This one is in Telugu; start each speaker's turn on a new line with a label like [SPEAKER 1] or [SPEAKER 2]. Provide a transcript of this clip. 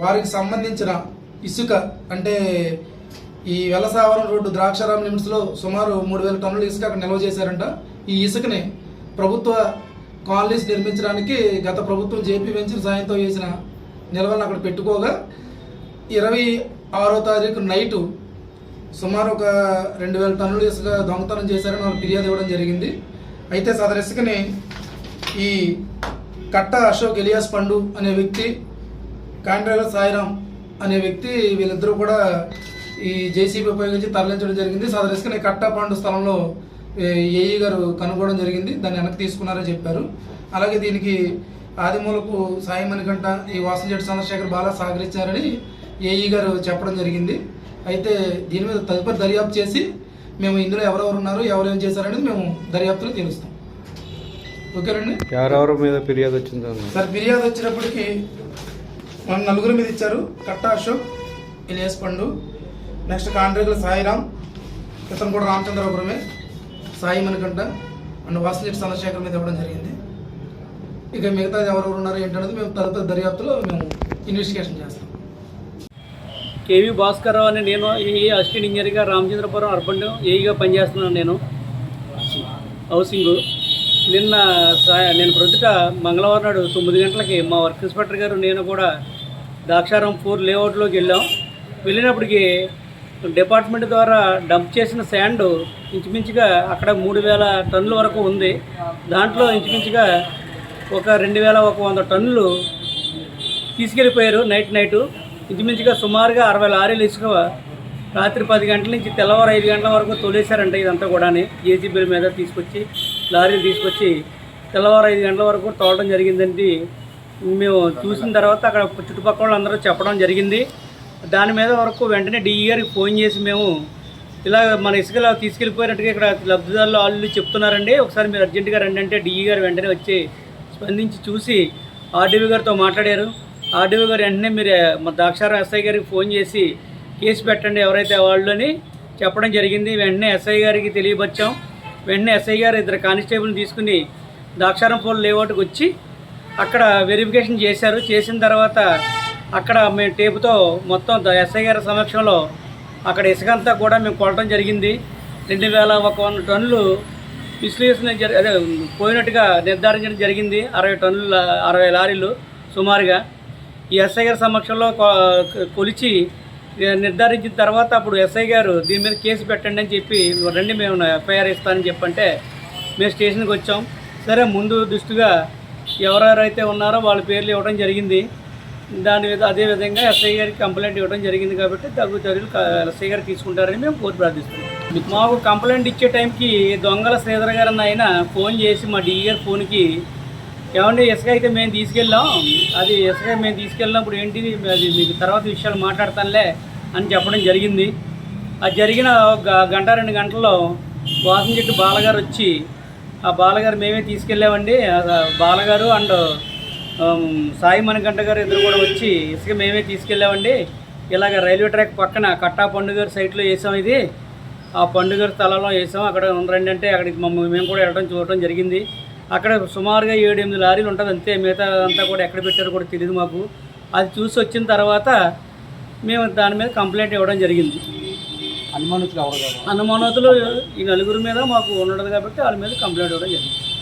[SPEAKER 1] వారికి సంబంధించిన ఇసుక అంటే ఈ వెలసావరం రోడ్డు ద్రాక్షారాం లిమిట్స్లో సుమారు మూడు వేల టన్నుల ఇసుక అక్కడ నిల్వ చేశారంట. ఈ ఇసుకని ప్రభుత్వ కాలనీస్ నిర్మించడానికి గత ప్రభుత్వం జేపీ వెంచర్ సాయంతో చేసిన నిల్వలను అక్కడ పెట్టుకోగా ఇరవై ఆరో తారీఖు నైటు సుమారు ఒక రెండు వేల టన్నుల ఇసుక దొంగతనం చేశారని వాళ్ళు ఫిర్యాదు ఇవ్వడం జరిగింది. అయితే సదరు ఇసుకని ఈ కట్ట అశోక్ ఎలియాస్ పండు అనే వ్యక్తి కాండ్రేల సాయిరాం అనే వ్యక్తి వీళ్ళిద్దరూ కూడా ఈ జేసీబీ ఉపయోగించి తరలించడం జరిగింది. సదరు ఇసుకని కట్ట పండు స్థలంలో ఏఈ గారు కనుగొనడం జరిగింది. దాన్ని వెనక్కి తీసుకున్నారని చెప్పారు. అలాగే దీనికి ఆదిమూలపు సాయి మణికంఠ ఈ వాసంజెట్టి చంద్రశేఖర్ బాలా సహకరించారని ఏఈ గారు చెప్పడం జరిగింది. అయితే దీని మీద తదుపరి దర్యాప్తు చేసి మేము ఇందులో ఎవరెవరు ఉన్నారు ఎవరేం చేశారనేది మేము దర్యాప్తులో తెలుస్తాం. ఓకేనండి?
[SPEAKER 2] ఎవరెవరి మీద ఫిర్యాదు వచ్చిందో.
[SPEAKER 1] సార్ ఫిర్యాదు వచ్చినప్పటికి మన నలుగురు మీద ఇచ్చారు. కట్ట అశోక్ ఇలియాస్ పండు నెక్స్ట్ కాండ్రేగుల సాయిరామ్ ఇతను కూడా రామచంద్రపురమే సాయి మణికంఠ అండ్ వాసంజెట్టి చంద్రశేఖర్ మీద ఇవ్వడం జరిగింది. ఇక మిగతాది ఎవరెవరు ఉన్నారు ఏంటనేది మేము తదుపరి దర్యాప్తులో మేము ఇన్వెస్టిగేషన్ చేస్తాం.
[SPEAKER 3] కేవీ భాస్కర్రావు అని నేను ఏ అసిస్టెంట్ ఇంజనీర్గా రామచంద్రపురం అర్బన్ ఏఈగా పనిచేస్తున్నాను నేను. హౌసింగ్. నిన్న నేను ప్రొద్దుట మంగళవారం నాడు తొమ్మిది గంటలకి మా వర్క్ ఇన్స్పెక్టర్ గారు నేను కూడా ద్రాక్షారం ఫోర్ లేఅవుట్లోకి వెళ్ళాం. వెళ్ళినప్పటికి డిపార్ట్మెంట్ ద్వారా డంప్ చేసిన శాండ్ ఇంచుమించుగా అక్కడ మూడు వేల టన్నుల వరకు ఉంది. దాంట్లో ఇంచుమించుగా ఒక రెండు వేల ఒక వంద టన్నులు తీసుకెళ్ళిపోయారు నైట్ నైటు. ఇంచుమించుగా సుమారుగా అరవై లారీలు ఇసుక రాత్రి పది గంటల నుంచి తెల్లవారు ఐదు గంటల వరకు తోలేశారంట ఇదంతా కూడా జేసీబీల మీద తీసుకొచ్చి లారీలు తీసుకొచ్చి తెల్లవారు ఐదు గంటల వరకు తోలడం జరిగిందండి. మేము చూసిన తర్వాత అక్కడ చుట్టుపక్కల వాళ్ళందరూ చెప్పడం జరిగింది. దాని మీద వరకు వెంటనే డిఈఆర్కి గారికి ఫోన్ చేసి మేము ఇలా మన ఇసుకలో తీసుకెళ్ళిపోయినట్టుగా ఇక్కడ లబ్ధిదారులు వాళ్ళు చెప్తున్నారండి. ఒకసారి మీరు అర్జెంటుగా రండి అంటే డిఈ గారు వెంటనే వచ్చి స్పందించి చూసి ఆర్డీవీ గారితో మాట్లాడారు. ఆర్డీవీ గారు వెంటనే మీరు మా ద్రాక్షారం ఎస్ఐ గారికి ఫోన్ చేసి కేసు పెట్టండి ఎవరైతే వాళ్ళు అని చెప్పడం జరిగింది. వెంటనే ఎస్ఐ గారికి తెలియపరిచాం. వెంటనే ఎస్ఐ గారు ఇద్దరు కానిస్టేబుల్ని తీసుకుని ద్రాక్షారం పోల్ లేఅవుట్కి వచ్చి అక్కడ వెరిఫికేషన్ చేశారు. చేసిన తర్వాత అక్కడ మేము టేపుతో మొత్తం ద- ఎస్ఐ గారి సమక్షంలో అక్కడ ఇసుకంతా కూడా మేము కొట్టడం జరిగింది. రెండు వేల ఒక వంద టన్నులు విశ్లేషణ జరి అదే పోయినట్టుగా నిర్ధారించడం జరిగింది. అరవై టన్నుల అరవై లారీలు సుమారుగా. ఈ ఎస్ఐ గారి సమక్షంలో కొ- కొలిచి నిర్ధారించిన తర్వాత అప్పుడు ఎస్ఐ గారు దీని మీద కేసు పెట్టండి అని చెప్పి రండి మేము ఎఫ్ఐఆర్ ఇస్తానని చెప్పంటే మేము స్టేషన్కి వచ్చాం. సరే ముందు దృష్టిగా ఎవరెవరైతే ఉన్నారో వాళ్ళ పేర్లు ఇవ్వడం జరిగింది. దాని మీద అదే విధంగా ఎస్ఐ గారికి కంప్లైంట్ ఇవ్వడం జరిగింది కాబట్టి తగు చర్యలు ఎస్ఐ గారు తీసుకుంటారని మేము కోరి ప్రార్థిస్తున్నాం. మాకు కంప్లైంట్ ఇచ్చే టైంకి దొంగల శ్రీధర్ గారు ఆయన ఫోన్ చేసి మా డిఈ గారి ఫోన్కి ఏమంటే ఇసుక అయితే మేము తీసుకెళ్ళాం. అది ఇసుక మేము తీసుకెళ్ళినప్పుడు ఏంటి? అది మీకు తర్వాత విషయాలు మాట్లాడతానులే అని చెప్పడం జరిగింది. అది జరిగిన ఒక గంట రెండు గంటల్లో వాసన చెట్టు బాలగారు వచ్చి ఆ బాలగారు మేమే తీసుకెళ్ళామండి. బాలగారు అండ్ సాయి మణికంఠ గారు ఇద్దరు కూడా వచ్చి ఇసుక మేమే తీసుకెళ్ళామండి. ఇలాగ రైల్వే ట్రాక్ పక్కన కట్టా పండుగ సైట్లో వేసాం ఇది. ఆ పండుగ స్థలంలో వేసాం. అక్కడ రండి అంటే అక్కడికి మమ్మల్ని మేము కూడా వెళ్ళడం చూడటం జరిగింది. అక్కడ సుమారుగా ఏడు ఎనిమిది లారీలు ఉంటుంది అంతే. మిగతా అంతా కూడా ఎక్కడ పెట్టారో కూడా తెలియదు మాకు. అది చూసి వచ్చిన తర్వాత మేము దాని మీద కంప్లైంట్ ఇవ్వడం జరిగింది.
[SPEAKER 2] అనుమానితులు ఎవరు కాదు
[SPEAKER 3] ఈ నలుగురు మీద మాకు ఉండదు కాబట్టి వాళ్ళ మీద కంప్లైంట్ ఇవ్వడం జరిగింది.